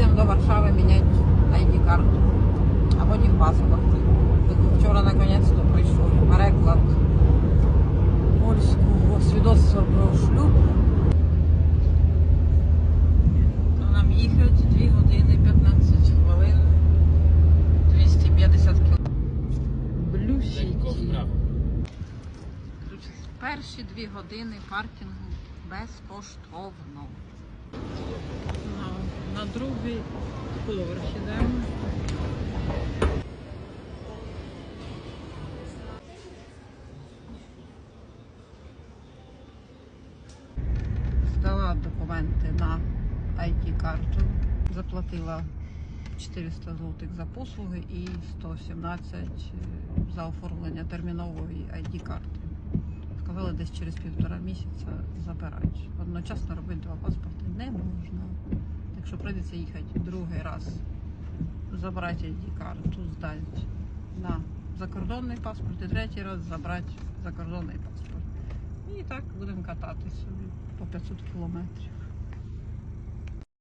Варшави міняти ID-карту. А потім паспорт. Вчора наконець-то прийшов переклад польського свідоцтва про шлюб. Нам їхати 2 години 15 хвилин 250 км. Блюсіті. Перші дві години паркінгу безкоштовно. На, другий поверх ідемо. Здала документи на ID-карту, заплатила 400 злотих за послуги і 117 за оформлення термінової ID-карти. Сказали, десь через півтора місяця забирають. Одночасно робити два паспорти прийдеться їхати другий раз, забрати ID-карту, здати на закордонний паспорт і третій раз забрати закордонний паспорт. І так будемо кататися по 500 кілометрів.